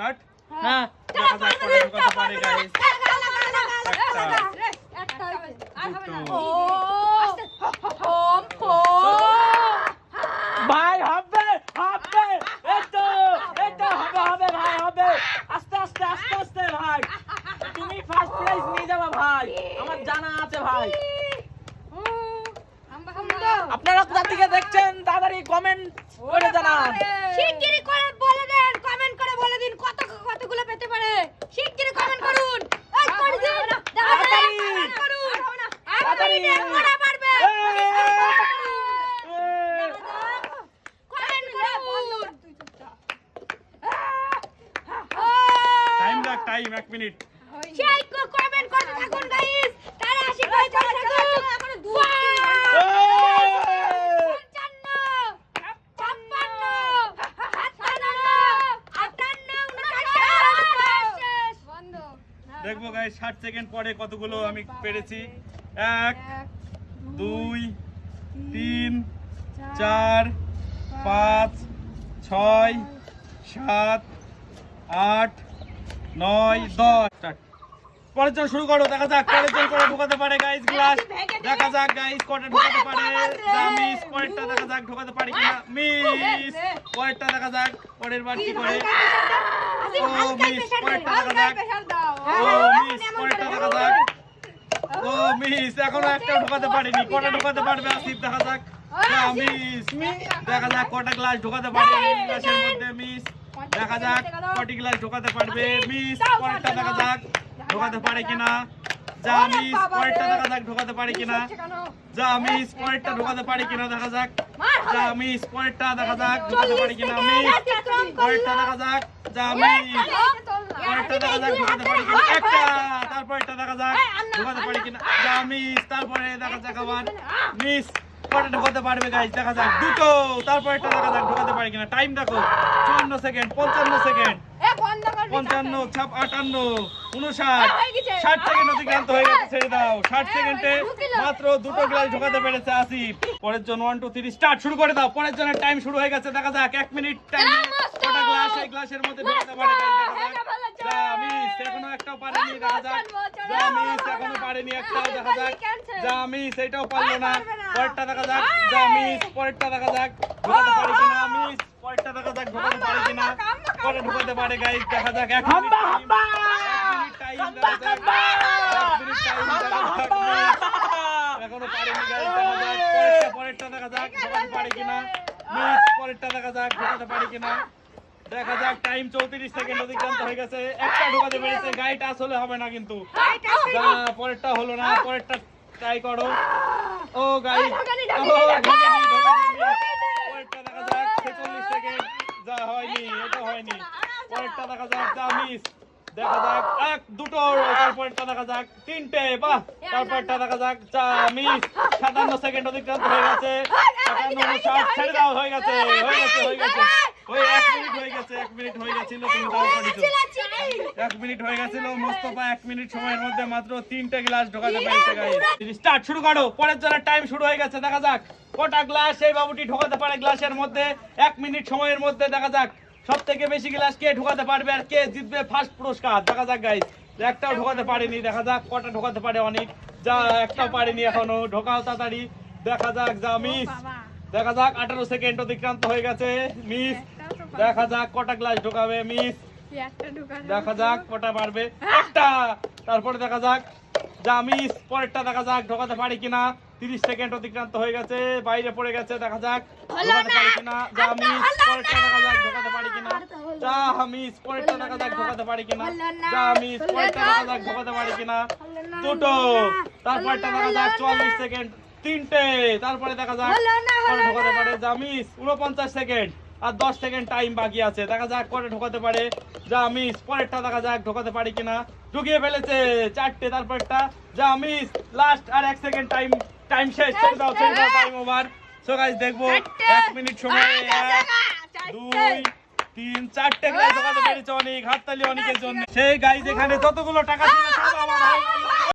Start হ্যাঁ দেখা যাক পরে ঢোকাতে পারে গাইস ভাই হবে হবে এই তো হবে হবে ভাই হবে আস্তে আস্তে আস্তে আস্তে ভাই তুমি ফার্স্ট প্রাইজ নিয়ে যাবে ভাই আমার জানা আছে ভাই আপনারা কোথা থেকে দেখছেন তাড়াতাড়ি কমেন্ট করে জানান শিগগিরই করে বলে দেন কমেন্ট করে বলে দিন কত কতগুলো পেতে পারে শিগগিরই কমেন্ট করুন এই করে দিন দেখা যায় তাড়াতাড়ি। কমেন্ট করুন তাড়াতাড়ি। এক করা পারবে এই, এই। কমেন্ট করুন টাইম লাগ টাইম এক মিনিট। কমেন্ট করতে থাকুন গাইস তারা আসি থাকুন। এখন দুই দেখব গাইস ষাট সেকেন্ড পরে কতগুলো আমি পেরেছি। এক দুই তিন চার পাঁচ ছয় সাত আট নয় দশ. পরের জন শুরু করো দেখা যাক পরের জন করে ঢোকাতে পারে গাইস গ্লাস দেখা যাক গাইস কটা ঢোকাতে পারে। মিস পরেরটা দেখা যাক ঢোকাতে পারে কিনা। মিস পরেরটা দেখা যাক পরের বার কি করে। ও মিস পরেরটা দেখা যাক। ও মিস পরেরটা দেখা যাক। ও মিস এখনও একটা ঢোকাতে পারেনি। কটা ঢোকাতে পারবে আসিফ? দেখা যাক। মিস দেখা যাক। কটা গ্লাস ঢোকাতে পারবে গ্লাসের মধ্যে মিস দেখা যাক কটি গ্লাস ঢোকাতে পারবে মিস পরেরটা দেখা যাক ঢোকাতে পারে কিনা। যা মিস পরেরটা দেখা যাক ঢোকাতে পারে কিনা। যা মিস পরেরটা ঢোকাতে পারে কিনা দেখা যাক। যা মিস পরেরটা দেখা যাক ঢোকাতে পারে কিনা মিস পরেরটা দেখা যাক। মিস দেখা যাক ঢোকাতে পারি কিনা? একটা দেখা যাক ঢোকাতে পারি কিনা? যা তারপরে দেখা যাক আবার। মিস কটা ঢোকাতে পারবে গাইস দেখা যাক। দুটো তারপরেরটা দেখা যাক ঢোকাতে পারি কিনা? টাইম দেখো চুয়ান্ন সেকেন্ড পঞ্চান্ন সেকেন্ড পঞ্চান্ন ছাপ আটান্ন উনষাট ষাট সেকেন্ড অতিক্রান্ত হয়ে গেছে ছেড়ে দাও। ষাট সেকেন্ডে মাত্র দুটো গ্লাস ঢোকাতে পেরেছে আসিফ। পরের জন্য ওয়ান টু থ্রি স্টার্ট শুরু করে দাও। পরের জন্য টাইম শুরু হয়ে গেছে দেখা যাক এক মিনিট টাইম কটা গ্লাস এই গ্লাসের মধ্যে ঢোকাতে পারে এখনও একটাও পারেনি দেখা যাক। এখনও পারেনি একটাও দেখা যাক। এটাও পারল না। পরেরটা দেখা যাক। যা মিস পরেরটা দেখা যাক। ঢোকাতে পারে কিনা পরেরটা দেখা যাক ঢোকাতে পারে কিনা। পরে ঢোকাতে পারে গাইস দেখা যাক এক। এখনও পারেনি গাইস দেখা যাক। পরেরটা পরেরটা দেখা যাক ঢোকাতে পারে কিনা। মিস পরেরটা দেখা যাক ঢোকাতে পারে কিনা। দেখা যাক টাইম চৌত্রিশ সেকেন্ড অতিক্রান্ত হয়ে গেছে। একটা ঢোকাতে পেরেছে গাইটা আসলে হবে না কিন্তু। পরেরটা হলো না পরেরটা ট্রাই করো। ও গাই পরেরটা দেখা যাক ছেচল্লিশ সেকেন্ড যা হয়নি এটা হয়নি পরেরটা দেখা যাক যা দেখা যাক এক দুটো তারপরটা দেখা যাক তিনটে বাহ তারপরটা দেখা যাক যা সাতান্ন সেকেন্ড অতিক্রান্ত হয়ে গেছে। সাতান্ন উনষাট ছেড়ে দাও হয়ে গেছে হয়ে গেছে হয়ে গেছে ওই এক মিনিট হয়ে গেছে এক মিনিট হয়ে গেছিল তুমি দাও করেছ এক মিনিট হয়ে গেছিল মোস্তফা এক মিনিট সময়ের মধ্যে মাত্র তিনটে গ্লাস ঢোকাতে পেরেছে গাইস স্টার্ট শুরু করো পরের জন্য টাইম শুরু হয়ে গেছে দেখা যাক। কটা গ্লাস এই বাবুটি ঢোকাতে পারে গ্লাসের মধ্যে। এক মিনিট সময়ের মধ্যে দেখা যাক। সব থেকে বেশি গ্লাস কে ঢোকাতে পারবে আর কে জিতবে ফার্স্ট পুরস্কার? দেখা যাক গাইস একটাও ঢোকাতে পারেনি দেখা যাক কটা ঢোকাতে পারে অনেক। যা একটাও পারেনি এখনও। ঢোকাও তাড়াতাড়ি। দেখা যাক যা মিস দেখা যাক আঠারো সেকেন্ড অতিক্রান্ত হয়ে গেছে মিস দেখা যাক কটা গ্লাস ঢোকাবে মিস দেখা যাক কটা পারবে। একটা! তারপরে দেখা যাক যা মিস পরেরটা দেখা যাক ঢোকাতে পারি কিনা। তিরিশ সেকেন্ড অতিক্রান্ত হয়ে গেছে বাইরে পড়ে গেছে দেখা যাক ঢোকাতে পারি কিনা। পরেরটা দেখা যাক ঢোকাতে পারি কিনা। যা মিস পরেরটা দেখা যাক ঢোকাতে পারি কিনা। যা মিস পরেরটা দেখা যাক ঢোকাতে পারি কিনা। দুটো। তারপরটা দেখা যাক চুয়াল্লিশ সেকেন্ড তিনটে। তারপরে দেখা যাক। ঢোকাতে পারে। যা মিস উনপঞ্চাশ সেকেন্ড আর দশ সেকেন্ড টাইম বাকি আছে। দেখা যাক করে ঢোকাতে পারে। যা মিস পরেরটা দেখা যাক ঢোকাতে পারি কিনা। ঢুকিয়ে ফেলেছে চারটে তারপরটা যা মিস লাস্ট আর এক সেকেন্ড টাইম টাইম শেষ। ছেড়ে দাও ছেড়ে দাও টাইম ওভার সো গাইস দেখব এক মিনিট সময়। দুই তিন চারটে। গ্লাস ঢোকাতে পেরেছে অনেক হাততালি অনেকের জন্য। সেই গাইজ এখানে যতগুলো টাকা ছিল সব আমার